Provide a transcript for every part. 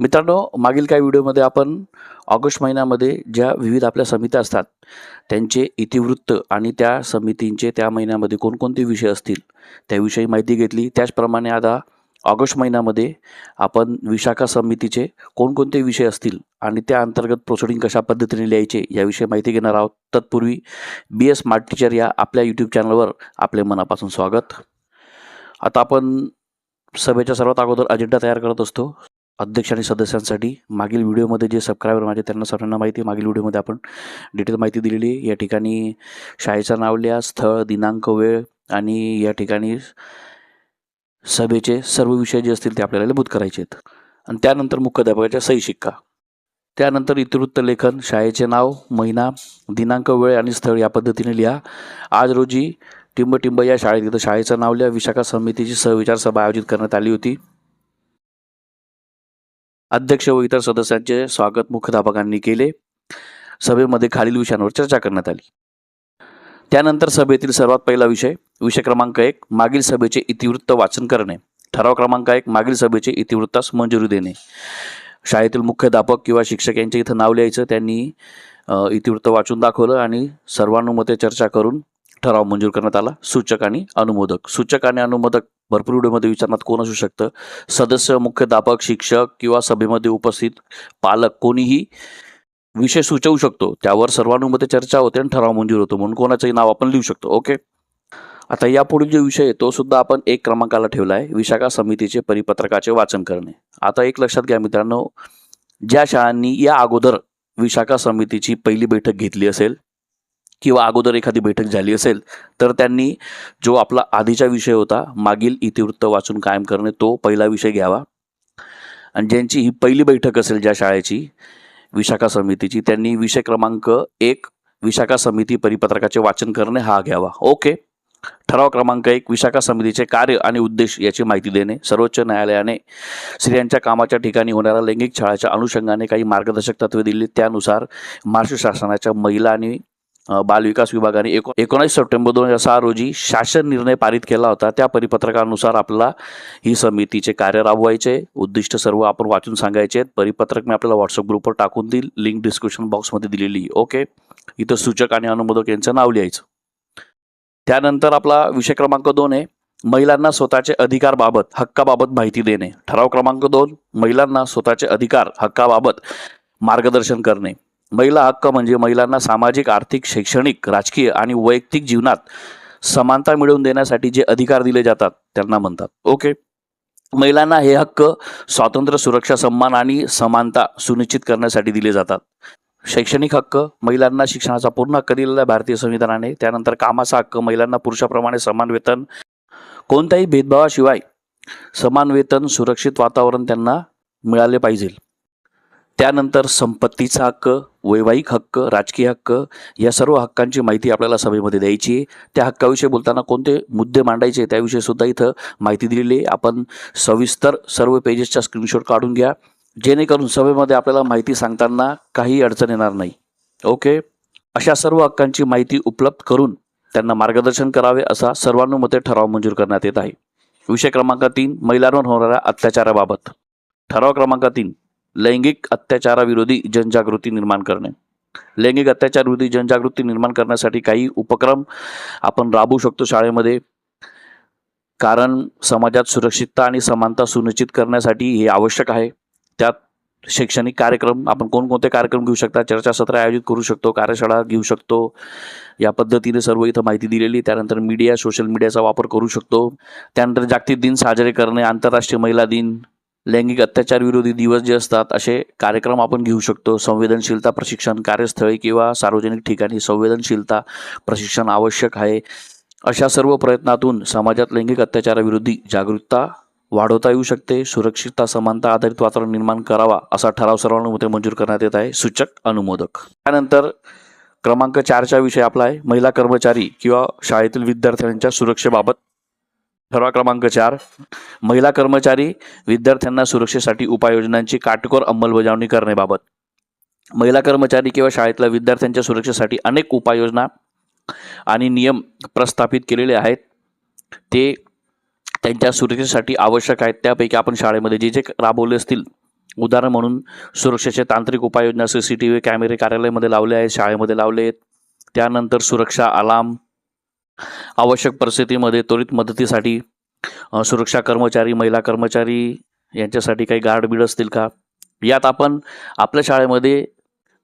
मित्रांनो मागील काही व्हिडिओमध्ये आपण ऑगस्ट महिन्यामध्ये ज्या विविध आपल्या समित्या असतात त्यांचे इतिवृत्त आणि त्या समितींचे त्या महिन्यामध्ये कोणकोणते विषय असतील त्याविषयी माहिती घेतली. त्याचप्रमाणे आता ऑगस्ट महिन्यामध्ये आपण विशाखा समितीचे कोणकोणते विषय असतील आणि त्या अंतर्गत प्रोसिडिंग कशा पद्धतीने लिहायचे याविषयी माहिती घेणार आहोत. तत्पूर्वी बी एस स्मार्ट टीचर या आपल्या यूट्यूब चॅनलवर आपले मनापासून स्वागत. आता आपण सभेच्या सर्वात अगोदर अजेंडा तयार करत असतो. अध्यक्ष आणि सदस्यांसाठी मागील व्हिडिओमध्ये जे सबस्क्रायबर माझे त्यांना सर्वांना माहिती आहे. मागील व्हिडिओमध्ये आपण डिटेल माहिती दिलेली आहे. या ठिकाणी शाळेचं नाव लिहा स्थळ दिनांक वेळ आणि या ठिकाणी सभेचे सर्व विषय जे असतील ते आपल्याला नमूद करायचे आहेत. आणि त्यानंतर मुख्याध्यापकाच्या सही शिक्का. त्यानंतर इतिवृत्त लेखन शाळेचे नाव महिना दिनांक वेळ आणि स्थळ या पद्धतीने लिहा. आज रोजी टिंब टिंब या शाळेत इथं शाळेचं नाव लिहा. विशाखा समितीची सहविचार सभा आयोजित करण्यात आली होती. अध्यक्ष व इतर सदस्यांचे स्वागत मुख्याध्यापकांनी केले. सभेमध्ये खालील विषयांवर चर्चा करण्यात आली. त्यानंतर सभेतील सर्वात पहिला विषय विषय क्रमांक एक मागील सभेचे इतिवृत्त वाचन करणे. ठराव क्रमांक एक मागील सभेचे इतिवृत्तास मंजुरी देणे. शाळेतील मुख्याध्यापक किंवा शिक्षक यांच्या इथं नाव लिहायचं त्यांनी इतिवृत्त वाचून दाखवलं आणि सर्वानुमते चर्चा करून ठराव मंजूर करण्यात आला. सूचक आणि अनुमोदक. सूचक आणि अनुमोदक भरपूर व्हिडिओमध्ये विचारण्यात कोण असू शकतं? सदस्य मुख्याध्यापक शिक्षक किंवा सभेमध्ये उपस्थित पालक कोणीही विषय सुचवू शकतो. त्यावर सर्वानुमते चर्चा होते आणि ठराव मंजूर होतो. म्हणून कोणाचंही नाव आपण लिहू शकतो. ओके? आता यापुढील जो विषय आहे तो सुद्धा आपण एक क्रमांकाला ठेवला आहे विशाखा समितीचे परिपत्रकाचे वाचन करणे. आता एक लक्षात घ्या मित्रांनो. ज्या शाळांनी या अगोदर विशाखा समितीची पहिली बैठक घेतली असेल किंवा अगोदर एखादी बैठक झाली असेल तर त्यांनी जो आपला आधीचा विषय होता मागील इतिवृत्त वाचून कायम करणे तो पहिला विषय घ्यावा. आणि ज्यांची ही पहिली बैठक असेल ज्या शाळेची विशाखा समितीची त्यांनी विषय क्रमांक एक विशाखा समिती परिपत्रकाचे वाचन करणे हा घ्यावा. ओके. ठराव क्रमांक एक विशाखा समितीचे कार्य आणि उद्देश याची माहिती देणे. सर्वोच्च न्यायालयाने स्त्रियांच्या कामाच्या ठिकाणी होणाऱ्या लैंगिक छळाच्या अनुषंगाने काही मार्गदर्शक तत्वे दिली. त्यानुसार महाराष्ट्र शासनाच्या महिला आणि बालविकास विभागाने एको एकोणीस सप्टेंबर दोन हजार सहा रोजी शासन निर्णय पारित केला होता. त्या परिपत्रकानुसार आपल्याला ही समितीचे कार्य राबवायचे. उद्दिष्ट सर्व आपण वाचून सांगायचे. आहेत परिपत्रक मी आपल्याला व्हॉट्सअप ग्रुपवर टाकून देईल. लिंक डिस्क्रिप्शन बॉक्समध्ये दिलेली. ओके इथं सूचक आणि अनुमोदक यांचं नाव लिहायचं. त्यानंतर आपला विषय क्रमांक दोन आहे. महिलांना स्वतःचे अधिकारबाबत हक्काबाबत माहिती देणे. ठराव क्रमांक दोन. महिलांना स्वतःचे अधिकार हक्काबाबत मार्गदर्शन करणे. महिला हक्क म्हणजे महिलांना सामाजिक आर्थिक शैक्षणिक राजकीय आणि वैयक्तिक जीवनात समानता मिळवून देण्यासाठी जे अधिकार दिले जातात त्यांना म्हणतात. ओके महिलांना हे हक्क स्वातंत्र्य सुरक्षा सन्मान आणि समानता सुनिश्चित करण्यासाठी दिले जातात. शैक्षणिक हक्क महिलांना शिक्षणाचा पूर्ण हक्क दिलेला आहे भारतीय संविधानाने. त्यानंतर कामाचा हक्क महिलांना पुरुषाप्रमाणे समान वेतन. कोणत्याही भेदभावाशिवाय समान वेतन सुरक्षित वातावरण त्यांना मिळाले पाहिजे. त्यानंतर संपत्तीचा हक्क वैवाहिक हक्क राजकीय हक्क या सर्व हक्कांची माहिती आपल्याला सभेमध्ये द्यायची आहे. त्या हक्काविषयी बोलताना कोणते मुद्दे मांडायचे त्याविषयी सुद्धा इथं माहिती दिलेली आहे. आपण सविस्तर सर्व पेजेसचा स्क्रीनशॉट काढून घ्या. जेणेकरून सभेमध्ये आपल्याला माहिती सांगताना काही अडचण येणार नाही. ओके अशा सर्व हक्कांची माहिती उपलब्ध करून त्यांना मार्गदर्शन करावे असा सर्वानुमते ठराव मंजूर करण्यात येत आहे. विषय क्रमांक तीन महिलांवर होणाऱ्या अत्याचाराबाबत. ठराव क्रमांक तीन लैंगिक अत्याचाराविरोधी जनजागृती निर्माण करणे. लैंगिक अत्याचारविरोधी जनजागृती निर्माण करण्यासाठी काही उपक्रम आपण राबवू शकतो शाळेमध्ये. कारण समाजात सुरक्षितता आणि समानता सुनिश्चित करण्यासाठी हे आवश्यक आहे. त्यात शैक्षणिक कार्यक्रम आपण कोणकोणते कार्यक्रम घेऊ शकता चर्चासत्र आयोजित करू शकतो कार्यशाळा घेऊ शकतो. या पद्धतीने सर्व इथं माहिती दिलेली त्यानंतर मीडिया सोशल मीडियाचा वापर करू शकतो. त्यानंतर जागतिक दिन साजरे करणे आंतरराष्ट्रीय महिला दिन लैंगिक अत्याचार विरोधी दिवस जे असतात असे कार्यक्रम आपण घेऊ शकतो. संवेदनशीलता प्रशिक्षण कार्यस्थळी किंवा सार्वजनिक ठिकाणी संवेदनशीलता प्रशिक्षण आवश्यक आहे. अशा सर्व प्रयत्नातून समाजात लैंगिक अत्याचाराविरोधी जागरूकता वाढवता येऊ शकते. सुरक्षितता समानता आधारित वातावरण निर्माण करावा असा ठराव सर्वानुमते मंजूर करण्यात येत आहे. सूचक अनुमोदक. त्यानंतर क्रमांक चारचा विषय आपला आहे. महिला कर्मचारी किंवा शाळेतील विद्यार्थ्यांच्या सुरक्षेबाबत ठराव क्रमांक चार महिला कर्मचारी विद्यार्थ्यांना सुरक्षेसाठी उपाययोजनांची काटकोर अंमलबजावणी करण्याबाबत. महिला कर्मचारी किंवा शाळेतल्या विद्यार्थ्यांच्या सुरक्षेसाठी अनेक उपाययोजना आणि नियम प्रस्थापित केलेले आहेत. ते त्यांच्या सुरक्षेसाठी आवश्यक आहेत. त्यापैकी आपण शाळेमध्ये जे जे राबवले असतील उदाहरण म्हणून सुरक्षेचे तांत्रिक उपाययोजना सी सी टी व्ही कॅमेरे कार्यालयामध्ये लावले आहेत शाळेमध्ये लावले आहेत. त्यानंतर सुरक्षा अलार्म आवश्यक परिस्थितीमध्ये त्वरित मदतीसाठी सुरक्षा कर्मचारी महिला कर्मचारी यांच्यासाठी काही गार्ड बीड असतील का? यात आपण आपल्या शाळेमध्ये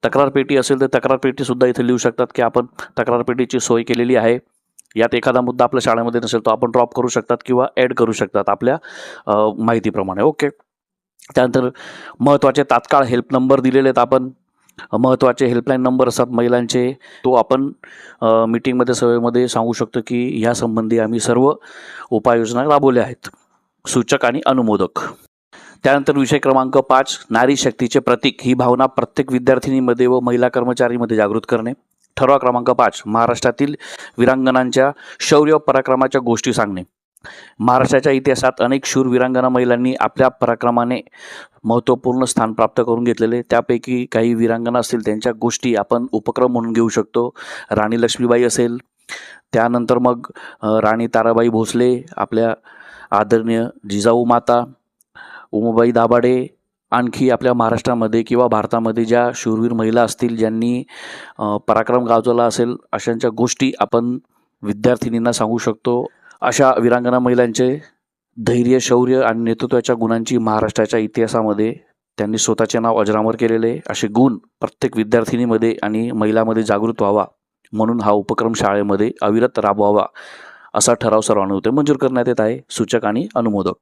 तक्रार पेटी असेल तर तक्रार पेटीसुद्धा इथे लिहू शकतात की आपण तक्रार पेटीची सोय केलेली आहे. यात एखादा मुद्दा आपल्या शाळेमध्ये नसेल तो आपण ड्रॉप करू शकतात किंवा ॲड करू शकतात आपल्या माहितीप्रमाणे. ओके. त्यानंतर महत्त्वाचे तात्काळ हेल्प नंबर दिलेले आहेत आपण. महत्त्वाचे हेल्पलाईन नंबर असतात महिलांचे. तो आपण मीटिंगमध्ये सभेमध्ये सांगू शकतो की ह्यासंबंधी आम्ही सर्व उपाययोजना राबवल्या आहेत. सूचक आणि अनुमोदक. त्यानंतर विषय क्रमांक पाच नारी शक्तीचे प्रतीक. ही भावना प्रत्येक विद्यार्थिनीमध्ये व महिला कर्मचारीमध्ये जागृत करणे. ठराव क्रमांक पाच महाराष्ट्रातील वीरांगणांच्या शौर्य पराक्रमाच्या गोष्टी सांगणे. महाराष्ट्राच्या इतिहासात अनेक शूर वीरांगना महिलांनी आपल्या पराक्रमाने महत्त्वपूर्ण स्थान प्राप्त करून घेतलेले. त्यापैकी काही वीरांगना असतील त्यांच्या गोष्टी आपण उपक्रम म्हणून घेऊ शकतो. राणी लक्ष्मीबाई असेल त्यानंतर मग राणी ताराबाई भोसले आपल्या आदरणीय जिजाऊ माता उमाबाई दाभाडे आणखी आपल्या महाराष्ट्रामध्ये किंवा भारतामध्ये ज्या शूरवीर महिला असतील ज्यांनी पराक्रम गाजवला असेल अशांच्या गोष्टी आपण विद्यार्थिनींना सांगू शकतो. अशा वीरांगना महिलांचे धैर्य शौर्य आणि नेतृत्वाच्या गुणांची महाराष्ट्राच्या इतिहासामध्ये त्यांनी स्वतःचे नाव अजरामर केलेले असे गुण प्रत्येक विद्यार्थिनीमध्ये आणि महिलामध्ये जागृत व्हावा म्हणून हा उपक्रम शाळेमध्ये अविरत राबवावा असा ठराव सर्वानुमते मंजूर करण्यात येत आहे. सूचक आणि अनुमोदक.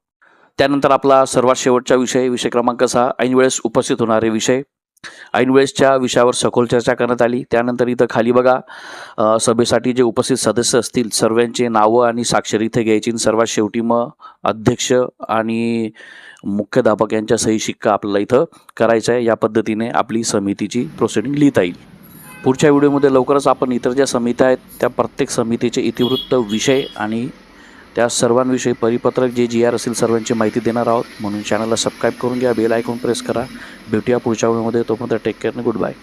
त्यानंतर आपला सर्वात शेवटचा विषय विषय क्रमांक सहा. ऐनवेळेस उपस्थित होणारे विषय ऐनवेळेसच्या विषयावर सखोल चर्चा करण्यात आली. त्यानंतर इथं खाली बघा सभेसाठी जे उपस्थित सदस्य असतील सर्वांचे नावं आणि साक्षरी इथे घ्यायची सर्वात शेवटी मग अध्यक्ष आणि मुख्याध्यापक यांच्या सही शिक्का आपल्याला इथं करायचं आहे. या पद्धतीने आपली समितीची प्रोसिडिंग लिहिता येईल. पुढच्या व्हिडिओमध्ये लवकरच आपण इतर ज्या समित्या आहेत त्या प्रत्येक समितीचे इतिवृत्त विषय आणि त्या सर्वांविषयी परिपत्रक जे जी आर असेल सर्वांची माहिती देणार आहोत. म्हणून चॅनलला सबस्क्राईब करून घ्या बेल आयकॉन प्रेस करा. भेटूया पुढच्या वेळेमध्ये तोपर्यंत टेक केअर गुड बाय